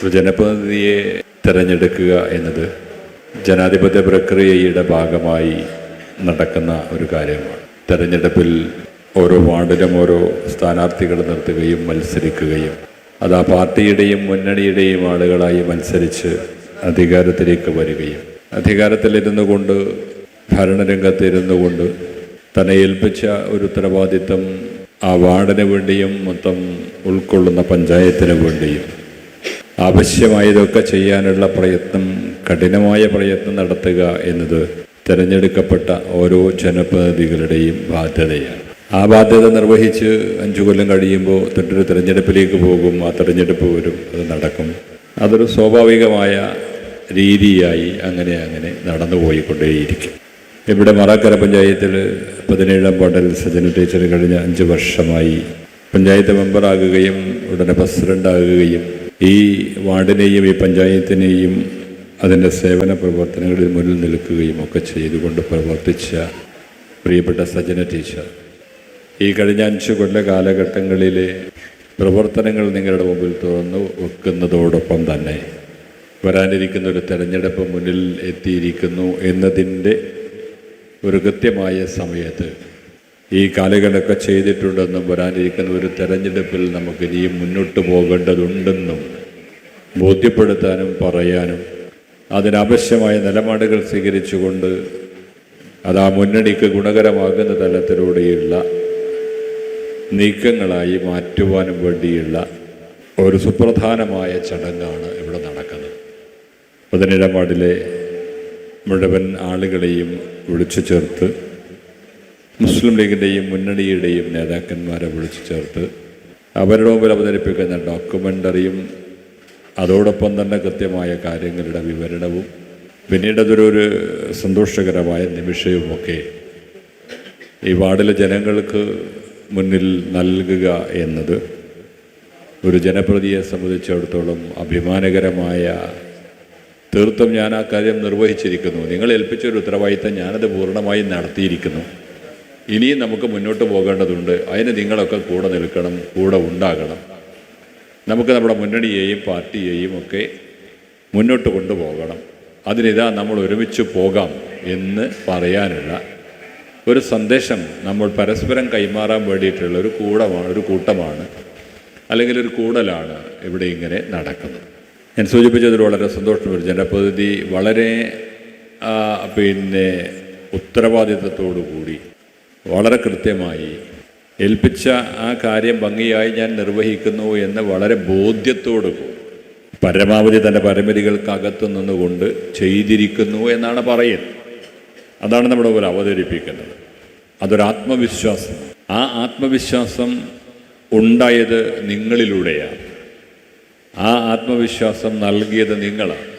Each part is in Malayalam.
ഒരു ജനപ്രതിനിധിയെ തിരഞ്ഞെടുക്കുക എന്നത് ജനാധിപത്യ പ്രക്രിയയുടെ ഭാഗമായി നടക്കുന്ന ഒരു കാര്യമാണ്. തെരഞ്ഞെടുപ്പിൽ ഓരോ വാർഡിലും ഓരോ സ്ഥാനാർത്ഥികൾ നിർത്തുകയും മത്സരിക്കുകയും അത് ആ പാർട്ടിയുടെയും മുന്നണിയുടെയും ആളുകളായി മത്സരിച്ച് അധികാരത്തിലേക്ക് വരികയും അധികാരത്തിലിരുന്നു കൊണ്ട് ഭരണരംഗത്ത് ഇരുന്നു കൊണ്ട് തന്നെ ഏൽപ്പിച്ച ഒരു ഉത്തരവാദിത്തം ആ വാർഡിന് വേണ്ടിയും മൊത്തം ഉൾക്കൊള്ളുന്ന പഞ്ചായത്തിന് വേണ്ടിയും ആവശ്യമായതൊക്കെ ചെയ്യാനുള്ള പ്രയത്നം കഠിനമായ പ്രയത്നം നടത്തുക എന്നത് തിരഞ്ഞെടുക്കപ്പെട്ട ഓരോ ജനപ്രതിനിധികളുടെയും ബാധ്യതയാണ്. ആ ബാധ്യത നിർവഹിച്ച് അഞ്ചു കൊല്ലം കഴിയുമ്പോൾ തൊട്ടൊരു തിരഞ്ഞെടുപ്പിലേക്ക് പോകും ആ തിരഞ്ഞെടുപ്പ് വരും അത് നടക്കും. അതൊരു സ്വാഭാവികമായ രീതിയായി അങ്ങനെ അങ്ങനെ നടന്നു പോയിക്കൊണ്ടേയിരിക്കും. ഇവിടെ മറാക്കര പഞ്ചായത്തിൽ പതിനേഴാം വാർഡിൽ സജന ടീച്ചർ കഴിഞ്ഞ അഞ്ച് വർഷമായി പഞ്ചായത്ത് മെമ്പറാകുകയും ഉടനെ പ്രസിഡന്റാകുകയും ഈ വാർഡിനെയും ഈ പഞ്ചായത്തിനെയും അതിന്റെ സേവന പ്രവർത്തനങ്ങളിൽ മുന്നിൽ നിൽക്കുകയും ഒക്കെ ചെയ്തുകൊണ്ട് പ്രവർത്തിച്ച പ്രിയപ്പെട്ട സജന ടീച്ചർ. ഈ കഴിഞ്ഞ അഞ്ച് കൊല്ല കാലഘട്ടങ്ങളിലെ പ്രവർത്തനങ്ങൾ നിങ്ങളുടെ മുമ്പിൽ തുറന്നു വെക്കുന്നതോടൊപ്പം തന്നെ വരാനിരിക്കുന്ന ഒരു തെരഞ്ഞെടുപ്പ് മുന്നിൽ എത്തിയിരിക്കുന്നു എന്നതിന്റെ ഒരു കൃത്യമായ സമയത്ത് ഈ കാലുകളൊക്കെ ചെയ്തിട്ടുണ്ടെന്നും വരാനിരിക്കുന്ന ഒരു തെരഞ്ഞെടുപ്പിൽ നമുക്ക് ഇനിയും മുന്നോട്ട് പോകേണ്ടതുണ്ടെന്നും ബോധ്യപ്പെടുത്താനും പറയാനും അതിനാവശ്യമായ നിലപാടുകൾ സ്വീകരിച്ചുകൊണ്ട് അത് ആ മുന്നണിക്ക് ഗുണകരമാകുന്ന തലത്തിലൂടെയുള്ള നീക്കങ്ങളായി മാറ്റുവാനും വേണ്ടിയുള്ള ഒരു സുപ്രധാനമായ ചടങ്ങാണ് ഇവിടെ നടക്കുന്നത്. പതിനേഴാം മുഴുവൻ ആളുകളെയും വിളിച്ചു ചേർത്ത് മുസ്ലിം ലീഗിന്റെയും മുന്നണിയുടെയും നേതാക്കന്മാരെ വിളിച്ചു ചേർത്ത് അവരുടെ മുമ്പിൽ അവതരിപ്പിക്കുന്ന ഡോക്യുമെന്ററിയും അതോടൊപ്പം തന്നെ കൃത്യമായ കാര്യങ്ങളുടെ വിവരണവും പിന്നീട് അതൊരു സന്തോഷകരമായ നിമിഷവുമൊക്കെ ഈ വാർഡിലെ ജനങ്ങൾക്ക് മുന്നിൽ നൽകുക എന്നത് ഒരു ജനപ്രതിയെ സംബന്ധിച്ചിടത്തോളം അഭിമാനകരമായ തീർത്തും ഞാൻ ആ കാര്യം നിർവഹിച്ചിരിക്കുന്നു. നിങ്ങൾ ഏൽപ്പിച്ച ഒരു ഉത്തരവാദിത്തം ഞാനത് പൂർണമായും നടത്തിയിരിക്കുന്നു. ഇനിയും നമുക്ക് മുന്നോട്ട് പോകേണ്ടതുണ്ട്. അതിന് നിങ്ങളൊക്കെ കൂടെ നിൽക്കണം കൂടെ ഉണ്ടാകണം. നമുക്ക് നമ്മുടെ മുന്നണിയെയും പാർട്ടിയെയും ഒക്കെ മുന്നോട്ട് കൊണ്ടുപോകണം. അതിനിതാ നമ്മൾ ഒരുമിച്ച് പോകാം എന്ന് പറയാനുള്ള ഒരു സന്ദേശം നമ്മൾ പരസ്പരം കൈമാറാൻ വേണ്ടിയിട്ടുള്ള ഒരു കൂടമാണ് ഒരു കൂട്ടമാണ്. അല്ലെങ്കിൽ ഒരു കൂടലാണ് ഇവിടെ ഇങ്ങനെ നടക്കുന്നത്. ഞാൻ സൂചിപ്പിച്ചതിൽ വളരെ സന്തോഷം ഒരു ജനപ്രതിനിധി വളരെ പിന്നെ ഉത്തരവാദിത്തത്തോടു കൂടി വളരെ കൃത്യമായി ഏൽപ്പിച്ച ആ കാര്യം ഭംഗിയായി ഞാൻ നിർവഹിക്കുന്നു എന്ന് വളരെ ബോധ്യത്തോടു പരമാവധി തന്റെ പരിമിതികൾക്കകത്തു നിന്നുകൊണ്ട് ചെയ്തിരിക്കുന്നു എന്നാണ് പറയുന്നത് അതാണ് നമ്മുടെ പോലെ അവതരിപ്പിക്കുന്നത്. അതൊരാത്മവിശ്വാസം ആ ആത്മവിശ്വാസം ഉണ്ടായത് നിങ്ങളിലൂടെയാണ്. ആ ആത്മവിശ്വാസം നൽകിയത് നിങ്ങളാണ്.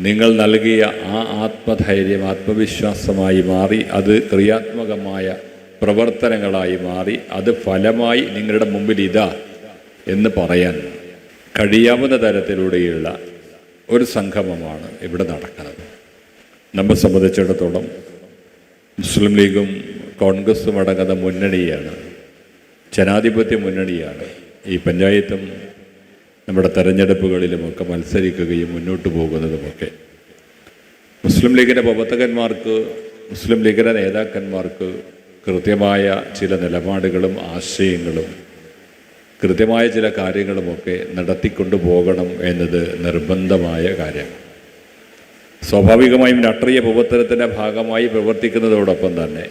നിങ്ങൾ നൽകിയ ആ ആത്മധൈര്യം ആത്മവിശ്വാസമായി മാറി അത് ക്രിയാത്മകമായ പ്രവർത്തനങ്ങളായി മാറി അത് ഫലമായി നിങ്ങളുടെ മുമ്പിൽ ഇതാ എന്ന് പറയാൻ കഴിയാവുന്ന തരത്തിലൂടെയുള്ള ഒരു സംഗമമാണ് ഇവിടെ നടക്കുന്നത്. നമ്മെ സംബന്ധിച്ചിടത്തോളം മുസ്ലിം ലീഗും കോൺഗ്രസും അടങ്ങുന്ന മുന്നണിയാണ് ജനാധിപത്യ മുന്നണിയാണ് ഈ പഞ്ചായത്തും നമ്മുടെ തെരഞ്ഞെടുപ്പുകളിലുമൊക്കെ മത്സരിക്കുകയും മുന്നോട്ട് പോകുന്നതുമൊക്കെ. മുസ്ലിം ലീഗിന്റെ പ്രവർത്തകന്മാർക്ക് മുസ്ലിം ലീഗിന്റെ നേതാക്കന്മാർക്ക് കൃത്യമായ ചില നിലപാടുകളും ആശയങ്ങളും കൃത്യമായ ചില കാര്യങ്ങളുമൊക്കെ നടത്തിക്കൊണ്ടു പോകണം എന്നത് നിർബന്ധമായ കാര്യമാണ്. സ്വാഭാവികമായും രാഷ്ട്രീയ പ്രവർത്തനത്തിന്റെ ഭാഗമായി പ്രവർത്തിക്കുന്നതോടൊപ്പം തന്നെ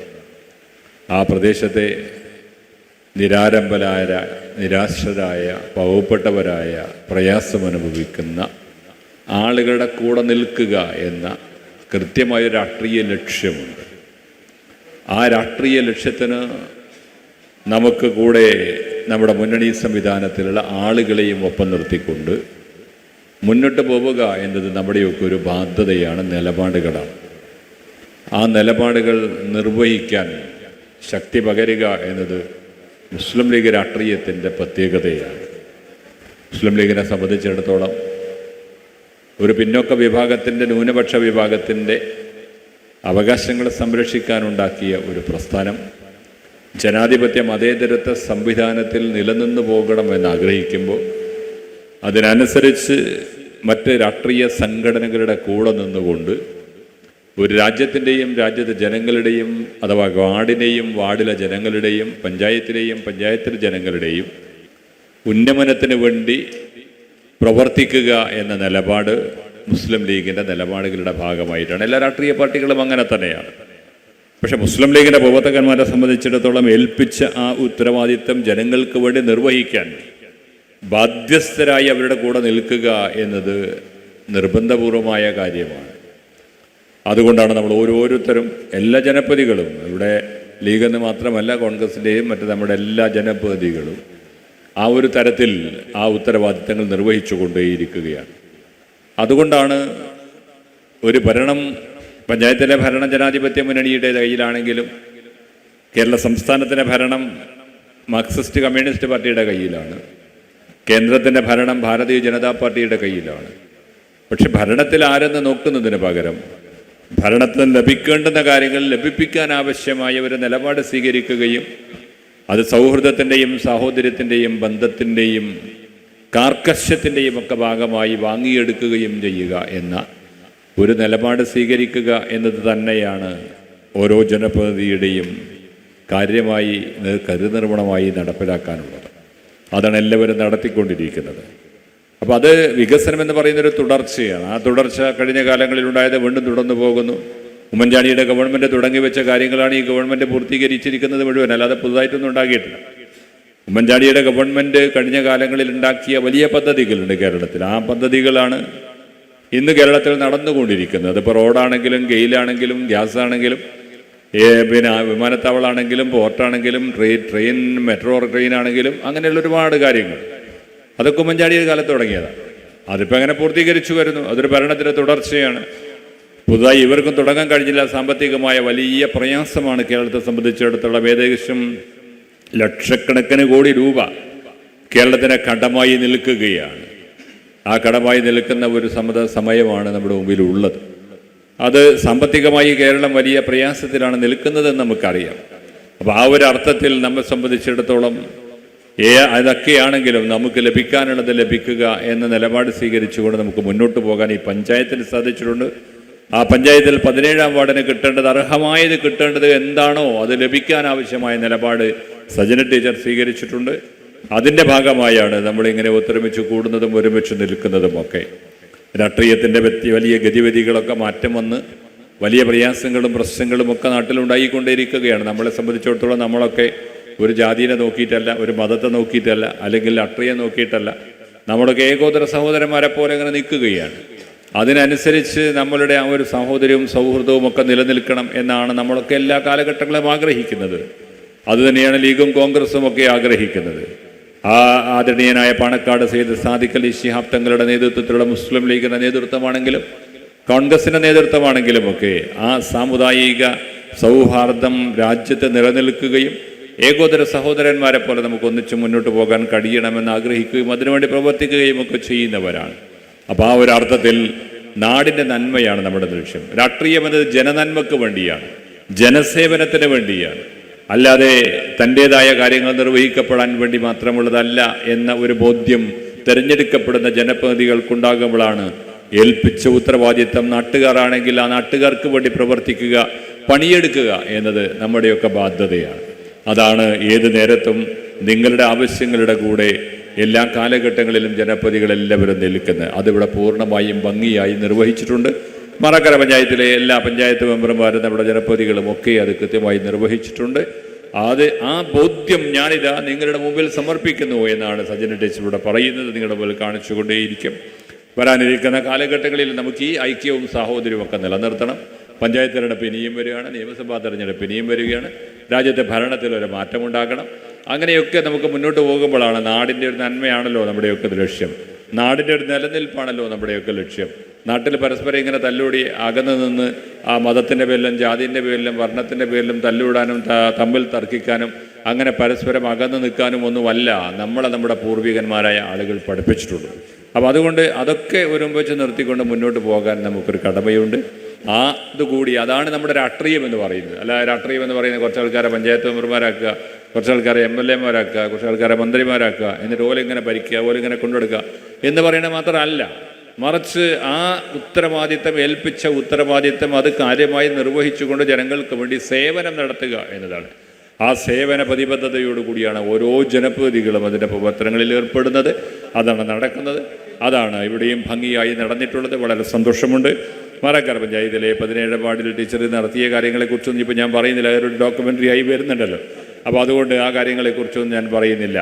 ആ പ്രദേശത്തെ നിരാരംഭരായ നിരാശരായ പാവപ്പെട്ടവരായ പ്രയാസമനുഭവിക്കുന്ന ആളുകളുടെ കൂടെ നിൽക്കുക എന്ന കൃത്യമായ രാഷ്ട്രീയ ലക്ഷ്യമുണ്ട്. ആ രാഷ്ട്രീയ ലക്ഷ്യത്തിന് നമുക്ക് കൂടെ നമ്മുടെ മുന്നണി സംവിധാനത്തിലുള്ള ആളുകളെയും ഒപ്പം നിർത്തിക്കൊണ്ട് മുന്നോട്ട് പോവുക എന്നത് നമ്മുടെയൊക്കെ ഒരു ബാധ്യതയാണ് നിലപാടുകളാണ്. ആ നിലപാടുകൾ നിർവഹിക്കാൻ ശക്തി പകരുക എന്നത് മുസ്ലിം ലീഗ് രാഷ്ട്രീയത്തിന്റെ പ്രത്യേകതയാണ്. മുസ്ലിം ലീഗിനെ സംബന്ധിച്ചിടത്തോളം ഒരു പിന്നോക്ക വിഭാഗത്തിന്റെ ന്യൂനപക്ഷ വിഭാഗത്തിന്റെ അവകാശങ്ങൾ സംരക്ഷിക്കാനുണ്ടാക്കിയ ഒരു പ്രസ്ഥാനം. ജനാധിപത്യ മതേതരത്വ സംവിധാനത്തിൽ നിലനിന്നു പോകണമെന്ന് ആഗ്രഹിക്കുമ്പോൾ അതിനനുസരിച്ച് മറ്റ് രാഷ്ട്രീയ സംഘടനകളുടെ കൂടെ നിന്നുകൊണ്ട് ഒരു രാജ്യത്തിന്റെയും രാജ്യത്തെ ജനങ്ങളുടെയും അഥവാ വാർഡിനെയും വാർഡിലെ ജനങ്ങളുടെയും പഞ്ചായത്തിലെയും പഞ്ചായത്തിലെ ജനങ്ങളുടെയും ഉന്നമനത്തിന് വേണ്ടി പ്രവർത്തിക്കുക എന്ന നിലപാട് മുസ്ലിം ലീഗിന്റെ നിലപാടുകളുടെ ഭാഗമായിട്ടാണ്. എല്ലാ രാഷ്ട്രീയ പാർട്ടികളും അങ്ങനെ തന്നെയാണ്. പക്ഷെ മുസ്ലിം ലീഗിന്റെ പ്രവർത്തകന്മാരെ സംബന്ധിച്ചിടത്തോളം ഏൽപ്പിച്ച ആ ഉത്തരവാദിത്തം ജനങ്ങൾക്ക് വേണ്ടി നിർവഹിക്കാൻ ബാധ്യസ്ഥരായി അവരുടെ കൂടെ നിൽക്കുക എന്നത് നിർബന്ധപൂർവമായ കാര്യമാണ്. അതുകൊണ്ടാണ് നമ്മൾ ഓരോരുത്തരും എല്ലാ ജനപ്രതികളും ഇവിടെ ലീഗെന്ന് മാത്രമല്ല കോൺഗ്രസിന്റെയും മറ്റ് നമ്മുടെ എല്ലാ ജനപ്രതികളും ആ ഒരു തരത്തിൽ ആ ഉത്തരവാദിത്തങ്ങൾ നിർവഹിച്ചു കൊണ്ടേയിരിക്കുകയാണ് അതുകൊണ്ടാണ് ഒരു ഭരണം പഞ്ചായത്തിലെ ഭരണം ജനാധിപത്യ മുന്നണിയുടെ കയ്യിലാണെങ്കിലും കേരള സംസ്ഥാനത്തിന്റെ ഭരണം മാർക്സിസ്റ്റ് കമ്മ്യൂണിസ്റ്റ് പാർട്ടിയുടെ കയ്യിലാണ് കേന്ദ്രത്തിന്റെ ഭരണം ഭാരതീയ ജനതാ പാർട്ടിയുടെ കയ്യിലാണ്. പക്ഷെ ഭരണത്തിൽ ആരെന്ന് നോക്കുന്നതിന് പകരം ഭരണത്തിൽ ലഭിക്കേണ്ടുന്ന കാര്യങ്ങൾ ലഭിപ്പിക്കാൻ ആവശ്യമായ ഒരു നിലപാട് സ്വീകരിക്കുകയും അത് സൗഹൃദത്തിന്റെയും സാഹോദര്യത്തിന്റെയും ബന്ധത്തിന്റെയും കാർക്കശ്യത്തിന്റെയും ഒക്കെ ഭാഗമായി വാങ്ങിയെടുക്കുകയും ചെയ്യുക എന്ന ഒരു നിലപാട് സ്വീകരിക്കുക എന്നത് തന്നെയാണ് ഓരോ ജനപ്രതിനിധിയുടെയും കാര്യമായി കരുനിർമ്മണമായി നടപ്പിലാക്കാനുള്ളത്. അതാണ് എല്ലാവരും നടത്തിക്കൊണ്ടിരിക്കുന്നത്. അപ്പോൾ അത് വികസനം എന്ന് പറയുന്നൊരു തുടർച്ചയാണ്. ആ തുടർച്ച കഴിഞ്ഞ കാലങ്ങളിൽ ഉണ്ടായത് വീണ്ടും തുടർന്നു പോകുന്നു. ഉമ്മൻചാണ്ടിയുടെ ഗവൺമെന്റ് തുടങ്ങി വെച്ച കാര്യങ്ങളാണ് ഈ ഗവൺമെന്റ് പൂർത്തീകരിച്ചിരിക്കുന്നത് മുഴുവൻ. അല്ലാതെ പുതുതായിട്ടൊന്നും ഉണ്ടാക്കിയിട്ടില്ല. ഉമ്മൻചാണ്ടിയുടെ ഗവൺമെന്റ് കഴിഞ്ഞ കാലങ്ങളിൽ ഉണ്ടാക്കിയ വലിയ പദ്ധതികളുണ്ട് കേരളത്തിൽ. ആ പദ്ധതികളാണ് ഇന്ന് കേരളത്തിൽ നടന്നുകൊണ്ടിരിക്കുന്നത്. അതിപ്പോൾ റോഡാണെങ്കിലും ഗെയിലാണെങ്കിലും ഗ്യാസ് ആണെങ്കിലും പിന്നെ വിമാനത്താവളാണെങ്കിലും പോർട്ടാണെങ്കിലും ട്രെയിൻ ട്രെയിൻ മെട്രോ ട്രെയിൻ ആണെങ്കിലും അങ്ങനെയുള്ള ഒരുപാട് കാര്യങ്ങൾ. അതൊക്കെ ഉമ്മൻചാണ്ടിയുടെ കാലത്ത് തുടങ്ങിയതാണ് അതിപ്പോൾ അങ്ങനെ പൂർത്തീകരിച്ചു വരുന്നു. അതൊരു ഭരണത്തിന്റെ തുടർച്ചയാണ്. പുതുതായി ഇവർക്കും തുടങ്ങാൻ കഴിഞ്ഞില്ല. സാമ്പത്തികമായ വലിയ പ്രയാസമാണ് കേരളത്തെ സംബന്ധിച്ചിടത്തോളം. ഏകദേശം ലക്ഷക്കണക്കിന് കോടി രൂപ കേരളത്തിനെ കടമായി നിൽക്കുകയാണ്. ആ കടമായി നിൽക്കുന്ന ഒരു സമത സമയമാണ് നമ്മുടെ മുമ്പിലുള്ളത്. അത് സാമ്പത്തികമായി കേരളം വലിയ പ്രയാസത്തിലാണ് നിൽക്കുന്നതെന്ന് നമുക്കറിയാം. അപ്പോൾ ആ ഒരു അർത്ഥത്തിൽ നമ്മെ സംബന്ധിച്ചിടത്തോളം ഏ അതൊക്കെയാണെങ്കിലും നമുക്ക് ലഭിക്കാനുള്ളത് ലഭിക്കുക എന്ന നിലപാട് സ്വീകരിച്ചുകൊണ്ട് നമുക്ക് മുന്നോട്ട് പോകാൻ ഈ പഞ്ചായത്തിന് സാധിച്ചിട്ടുണ്ട്. ആ പഞ്ചായത്തിൽ പതിനേഴാം വാർഡിന് കിട്ടേണ്ടത് അർഹമായത് കിട്ടേണ്ടത് എന്താണോ അത് ലഭിക്കാൻ ആവശ്യമായ നിലപാട് സജന ടീച്ചർ സ്വീകരിച്ചിട്ടുണ്ട്. അതിന്റെ ഭാഗമായാണ് നമ്മളിങ്ങനെ ഒത്തൊരുമിച്ച് കൂടുന്നതും ഒരുമിച്ച് നിൽക്കുന്നതും ഒക്കെ. രാഷ്ട്രീയത്തിന്റെ വ്യക്തി വലിയ ഗതിവിധികളൊക്കെ മാറ്റം വന്ന് വലിയ പ്രയാസങ്ങളും പ്രശ്നങ്ങളും ഒക്കെ നാട്ടിലുണ്ടായിക്കൊണ്ടേയിരിക്കുകയാണ്. നമ്മളെ സംബന്ധിച്ചിടത്തോളം നമ്മളൊക്കെ ഒരു ജാതിയെ നോക്കിയിട്ടല്ല ഒരു മതത്തെ നോക്കിയിട്ടല്ല അല്ലെങ്കിൽ അട്രിയെ നോക്കിയിട്ടല്ല. നമ്മളൊക്കെ ഏകോദര സഹോദരന്മാരെ പോലെ അങ്ങനെ നിൽക്കുകയാണ്. അതിനനുസരിച്ച് നമ്മളുടെ ആ ഒരു സഹോദര്യവും സൗഹൃദവും ഒക്കെ നിലനിൽക്കണം എന്നാണ് നമ്മളൊക്കെ എല്ലാ കാലഘട്ടങ്ങളും ആഗ്രഹിക്കുന്നത്. അതുതന്നെയാണ് ലീഗും കോൺഗ്രസും ഒക്കെ ആഗ്രഹിക്കുന്നത്. ആ ആദരണീയനായ പാണക്കാട് സെയ്ദ് സാദിഖ് അലി ശിഹാബ് തങ്ങളുടെ നേതൃത്വത്തിലുള്ള മുസ്ലിം ലീഗിന്റെ നേതൃത്വമാണെങ്കിലും കോൺഗ്രസിന്റെ നേതൃത്വമാണെങ്കിലും ഒക്കെ ആ സാമുദായിക സൗഹാർദ്ദം രാജ്യത്ത് നിലനിൽക്കുകയും ഏകോദര സഹോദരന്മാരെ പോലെ നമുക്ക് ഒന്നിച്ച് മുന്നോട്ട് പോകാൻ കഴിയണമെന്ന് ആഗ്രഹിക്കുകയും അതിനുവേണ്ടി പ്രവർത്തിക്കുകയും ഒക്കെ ചെയ്യുന്നവരാണ്. അപ്പോൾ ആ ഒരു അർത്ഥത്തിൽ നാടിന്റെ നന്മയാണ് നമ്മുടെ ലക്ഷ്യം. രാഷ്ട്രീയം എന്നത് ജനനന്മക്ക് വേണ്ടിയാണ് ജനസേവനത്തിന് വേണ്ടിയാണ്. അല്ലാതെ തന്റേതായ കാര്യങ്ങൾ നിർവഹിക്കപ്പെടാൻ വേണ്ടി മാത്രമുള്ളതല്ല എന്ന ഒരു ബോധ്യം തിരഞ്ഞെടുക്കപ്പെടുന്ന ജനപ്രതിനിധികൾക്കുണ്ടാകുമ്പോഴാണ് ഏൽപ്പിച്ച ഉത്തരവാദിത്തം. നാട്ടുകാരാണെങ്കിൽ ആ നാട്ടുകാർക്ക് വേണ്ടി പ്രവർത്തിക്കുക പണിയെടുക്കുക എന്നത് നമ്മുടെയൊക്കെ ബാധ്യതയാണ്. അതാണ് ഏത് നേരത്തും നിങ്ങളുടെ ആവശ്യങ്ങളുടെ കൂടെ എല്ലാ കാലഘട്ടങ്ങളിലും ജനപ്രതികളെല്ലാവരും നിൽക്കുന്നത്. അതിവിടെ പൂർണമായും ഭംഗിയായി നിർവഹിച്ചിട്ടുണ്ട്. മറക്കര പഞ്ചായത്തിലെ എല്ലാ പഞ്ചായത്ത് മെമ്പർമാരും നമ്മുടെ ജനപ്രതികളും ഒക്കെ അത് കൃത്യമായി നിർവഹിച്ചിട്ടുണ്ട്. അത് ആ ബോധ്യം ഞാനിതാ നിങ്ങളുടെ മുമ്പിൽ സമർപ്പിക്കുന്നു എന്നാണ് സജ്ജന ടീച്ചർ ഇവിടെ പറയുന്നത്. നിങ്ങളുടെ മുമ്പിൽ കാണിച്ചുകൊണ്ടേയിരിക്കും. വരാനിരിക്കുന്ന കാലഘട്ടങ്ങളിൽ നമുക്ക് ഈ ഐക്യവും സാഹോദര്യവും ഒക്കെ നിലനിർത്തണം. പഞ്ചായത്ത് തിരഞ്ഞെടുപ്പ് ഇനിയും വരികയാണ്. നിയമസഭാ തെരഞ്ഞെടുപ്പ് ഇനിയും വരികയാണ്. രാജ്യത്തെ ഭരണത്തിൽ ഒരു മാറ്റമുണ്ടാക്കണം അങ്ങനെയൊക്കെ നമുക്ക് മുന്നോട്ട് പോകുമ്പോഴാണ് നാടിന്റെ ഒരു നന്മയാണല്ലോ നമ്മുടെയൊക്കെ ലക്ഷ്യം. നാടിന്റെ ഒരു നിലനിൽപ്പാണല്ലോ നമ്മുടെയൊക്കെ ലക്ഷ്യം. നാട്ടിൽ പരസ്പരം ഇങ്ങനെ തല്ലൂടി അകന്നു നിന്ന് ആ മതത്തിന്റെ പേരിലും ജാതിന്റെ പേരിലും വർണത്തിന്റെ പേരിലും തല്ലൂടാനും തമ്മിൽ തർക്കിക്കാനും അങ്ങനെ പരസ്പരം അകന്നു നിൽക്കാനും ഒന്നുമല്ല നമ്മളെ നമ്മുടെ പൂർവികന്മാരായ ആളുകൾ പഠിപ്പിച്ചിട്ടുള്ളൂ അപ്പോൾ അതുകൊണ്ട് അതൊക്കെ ഒരുമിച്ച് നിർത്തിക്കൊണ്ട് മുന്നോട്ട് പോകാൻ നമുക്കൊരു കടമയുണ്ട്. ആ ഇതുകൂടി അതാണ് നമ്മുടെ രാഷ്ട്രീയം എന്ന് പറയുന്നത്. അല്ല രാഷ്ട്രീയം എന്ന് പറയുന്നത് കുറച്ച് ആൾക്കാരെ പഞ്ചായത്ത് മെമ്പർമാരാക്കുക കുറച്ച് ആൾക്കാരെ എം എൽ എമാരാക്കുക കുറച്ച് ആൾക്കാരെ മന്ത്രിമാരാക്കുക എന്നിട്ട് ഓലിങ്ങനെ ഭരിക്കുക ഇങ്ങനെ കൊണ്ടെടുക്കുക എന്ന് പറയുന്നത് മാത്രമല്ല മറിച്ച് ആ ഉത്തരവാദിത്തം ഏൽപ്പിച്ച ഉത്തരവാദിത്തം അത് കാര്യമായി നിർവഹിച്ചുകൊണ്ട് ജനങ്ങൾക്ക് വേണ്ടി സേവനം നടത്തുക എന്നതാണ്. ആ സേവന പ്രതിബദ്ധതയോടുകൂടിയാണ് ഓരോ ജനപ്രതിനിധികളും അതിന്റെ പ്രവർത്തനങ്ങളിൽ ഏർപ്പെടുന്നത്. അതാണ് നടക്കുന്നത്. അതാണ് ഇവിടെയും ഭംഗിയായി നടന്നിട്ടുള്ളത്. വളരെ സന്തോഷമുണ്ട്. മാറാക്കര പഞ്ചായത്തിലെ പതിനേഴ് വാർഡിൽ ടീച്ചർ നടത്തിയ കാര്യങ്ങളെക്കുറിച്ചൊന്നും ഇപ്പോൾ ഞാൻ പറയുന്നില്ല. അതൊരു ഡോക്യുമെന്ററി ആയി വരുന്നുണ്ടല്ലോ. അപ്പോൾ അതുകൊണ്ട് ആ കാര്യങ്ങളെക്കുറിച്ചൊന്നും ഞാൻ പറയുന്നില്ല.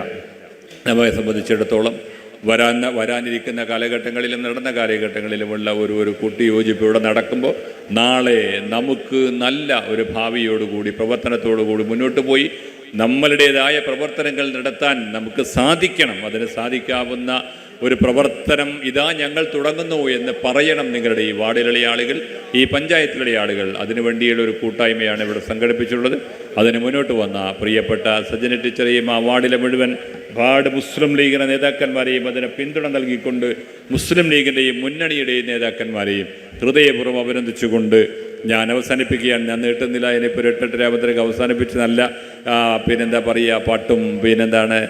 നമ്മളെ സംബന്ധിച്ചിടത്തോളം വരാൻ വരാനിരിക്കുന്ന കാലഘട്ടങ്ങളിലും നടന്ന കാലഘട്ടങ്ങളിലുമുള്ള ഒരു ഒരു കൂട്ടിയോജിപ്പ് ഇവിടെ നടക്കുമ്പോൾ നാളെ നമുക്ക് നല്ല ഒരു ഭാവിയോടുകൂടി പ്രവർത്തനത്തോടുകൂടി മുന്നോട്ട് പോയി നമ്മളുടേതായ പ്രവർത്തനങ്ങൾ നടത്താൻ നമുക്ക് സാധിക്കണം. അതിന് സാധിക്കാവുന്ന ഒരു പ്രവർത്തനം ഇതാ ഞങ്ങൾ തുടങ്ങുന്നു എന്ന് പറയണം നിങ്ങളുടെ ഈ വാർഡിലുള്ള ആളുകൾ ഈ പഞ്ചായത്തിലെ ആളുകൾ. അതിനുവേണ്ടിയുള്ള ഒരു കൂട്ടായ്മയാണ് ഇവിടെ സംഘടിപ്പിച്ചിട്ടുള്ളത്. അതിന് മുന്നോട്ട് വന്ന പ്രിയപ്പെട്ട സജ്ജന ടീച്ചറെയും ആ വാർഡിലെ മുഴുവൻ വാർഡ് മുസ്ലിം ലീഗിന്റെ നേതാക്കന്മാരെയും അതിന് പിന്തുണ നൽകിക്കൊണ്ട് മുസ്ലിം ലീഗിന്റെയും മുന്നണിയുടെയും നേതാക്കന്മാരെയും ഹൃദയപൂർവം അഭിനന്ദിച്ചുകൊണ്ട് ഞാൻ അവസാനിപ്പിക്കുകയാണ്. ഞാൻ നീട്ടുന്നില്ല. ഇനിയിപ്പോൾ ഒരു എട്ടെട്ടരാമത്തേക്ക് അവസാനിപ്പിച്ച് നല്ല പിന്നെന്താ പറയുക? പാട്ടും പിന്നെന്താണ്?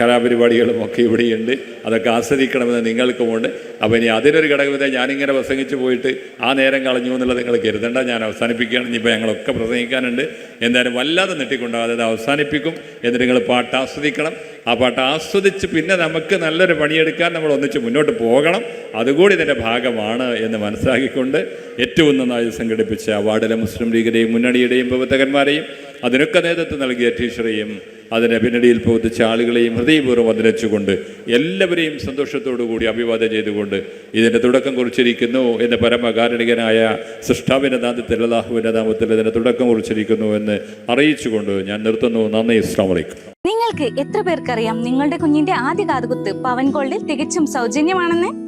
കലാപരിപാടികളും ഒക്കെ ഇവിടെയുണ്ട്. അതൊക്കെ ആസ്വദിക്കണമെന്ന് നിങ്ങൾക്കുമുണ്ട്. അപ്പോൾ ഇനി അതിനൊരു ഘടകത്തെ ഞാനിങ്ങനെ പ്രസംഗിച്ച് പോയിട്ട് ആ നേരം കളഞ്ഞു എന്നുള്ളത് നിങ്ങൾ കരുതണ്ട. ഞാൻ അവസാനിപ്പിക്കുകയാണ്. ഇനിയിപ്പോൾ ഞങ്ങളൊക്കെ പ്രസംഗിക്കാനുണ്ട്. എന്തായാലും വല്ലാതെ നെട്ടിക്കൊണ്ടാകാതെ അത് അവസാനിപ്പിക്കും എന്നിട്ട് നിങ്ങൾ പാട്ട് ആസ്വദിക്കണം. ആ പാട്ട് ആസ്വദിച്ച് പിന്നെ നമുക്ക് നല്ലൊരു പണിയെടുക്കാൻ നമ്മൾ ഒന്നിച്ച് മുന്നോട്ട് പോകണം. അതുകൂടി ഇതിന്റെ ഭാഗമാണ് എന്ന് മനസ്സിലാക്കിക്കൊണ്ട് ഏറ്റവും നന്നായി സംഘടിപ്പിച്ച വാർഡിലെ മുസ്ലിം ലീഗിന്റെയും മുന്നണിയുടെയും പ്രവർത്തകന്മാരെയും അതിനൊക്കെ നേതൃത്വം നൽകിയ ടീച്ചറെയും അതിന്റെ പിന്നടിയിൽ പ്രവർത്തിച്ച ആളുകളെയും ഹൃദയപൂർവം വന്ദിച്ചുകൊണ്ട് എല്ലാവരെയും സന്തോഷത്തോടു കൂടി അഭിവാദം ചെയ്തുകൊണ്ട് ഇതിന്റെ തുടക്കം കുറിച്ചിരിക്കുന്നു എന്ന് പരമകാരുണികനായ സൃഷ്ടാവിന്റെ നാമത്തിൽ അള്ളാഹുവിന്റെ നാമത്തിൽ ഇതിന്റെ തുടക്കം കുറിച്ചിരിക്കുന്നു എന്ന് അറിയിച്ചുകൊണ്ട് ഞാൻ നിർത്തുന്നു. നന്ദി. ഇസ്ലാം വലൈക്കും നിങ്ങൾക്ക് എത്ര പേർക്കറിയാം നിങ്ങളുടെ കുഞ്ഞിന്റെ ആദ്യ കാതുകുത്ത് പവൻ ഗോൾഡിൽ തികച്ചും സൗജന്യമാണെന്ന്?